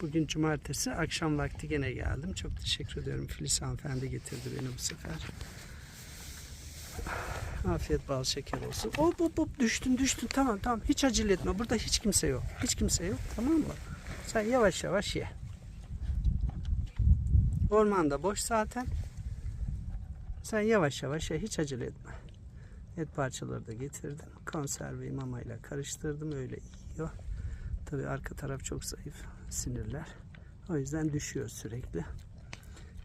Bugün cumartesi akşam vakti gene geldim. Çok teşekkür ediyorum. Filiz hanımefendi getirdi beni bu sefer. Afiyet bal şeker olsun. Hop hop hop düştün düştün. Tamam tamam. Hiç acele etme. Burada hiç kimse yok. Hiç kimse yok. Tamam mı? Sen yavaş yavaş ye. Ormanda boş zaten. Sen yavaş yavaş ye. Hiç acele etme. Et parçaları da getirdim. Konserveyi mamayla karıştırdım. Öyle yiyor. Tabii arka taraf çok zayıf. Sinirler. O yüzden düşüyor sürekli.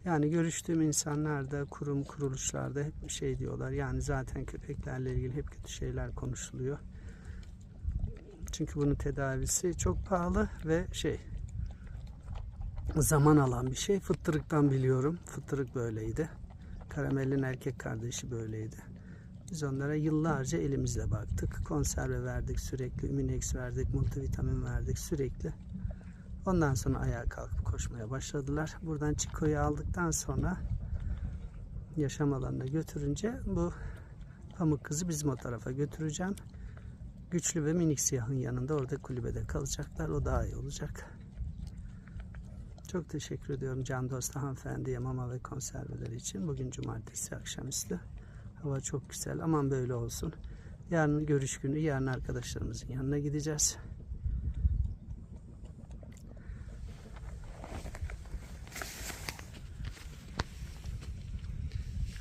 Yani görüştüğüm insanlar da kurum kuruluşlarda hep şey diyorlar. Yani zaten köpeklerle ilgili hep kötü şeyler konuşuluyor. Çünkü bunun tedavisi çok pahalı ve şey zaman alan bir şey. Fıttırıktan biliyorum. Fıttırık böyleydi. Karamelin erkek kardeşi böyleydi. Biz onlara yıllarca elimizle baktık. Konserve verdik sürekli, Üminex verdik, multivitamin verdik sürekli. Ondan sonra ayağa kalkıp koşmaya başladılar. Buradan Çiko'yu aldıktan sonra yaşam alanına götürünce bu pamuk kızı bizim o tarafa götüreceğim. Güçlü ve minik siyahın yanında orada kulübede kalacaklar. O daha iyi olacak. Çok teşekkür ediyorum Can Dost hanımefendiye mama ve konserveleri için. Bugün cumartesi akşamüstü. Hava çok güzel. Aman böyle olsun. Yarın görüş günü. Yarın arkadaşlarımızın yanına gideceğiz.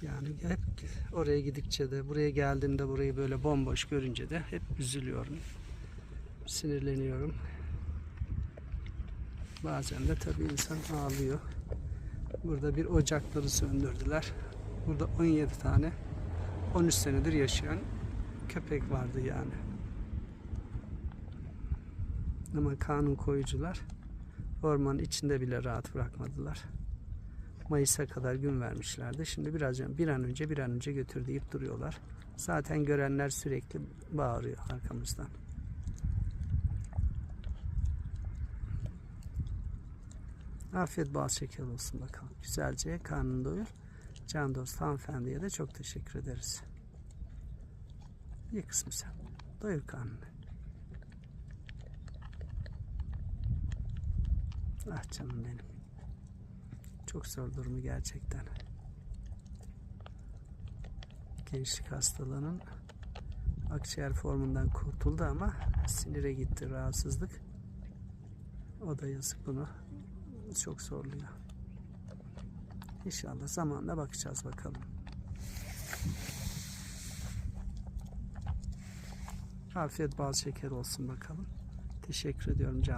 Yani hep oraya gidikçe de buraya geldiğimde burayı böyle bomboş görünce de hep üzülüyorum. Sinirleniyorum. Bazen de tabii insan ağlıyor. Burada bir ocakları söndürdüler. Burada 17 tane 13 senedir yaşayan köpek vardı yani. Ama kanun koyucular ormanın içinde bile rahat bırakmadılar. Mayıs'a kadar gün vermişlerdi. Şimdi biraz bir an önce bir an önce götür deyip duruyorlar. Zaten görenler sürekli bağırıyor arkamızdan. Afiyet bal şeker olsun bakalım. Güzelce karnını doyur. Can dost hanımefendiye de çok teşekkür ederiz. Ye kızım sen. Doyur karnını. Ah canım benim. Çok zor durumu gerçekten. Gençlik hastalığının akciğer formundan kurtuldu ama sinire gitti rahatsızlık. O da yazık bunu çok zorluyor. İnşallah zamanla bakacağız bakalım. Afiyet bal şeker olsun bakalım. Teşekkür ediyorum can.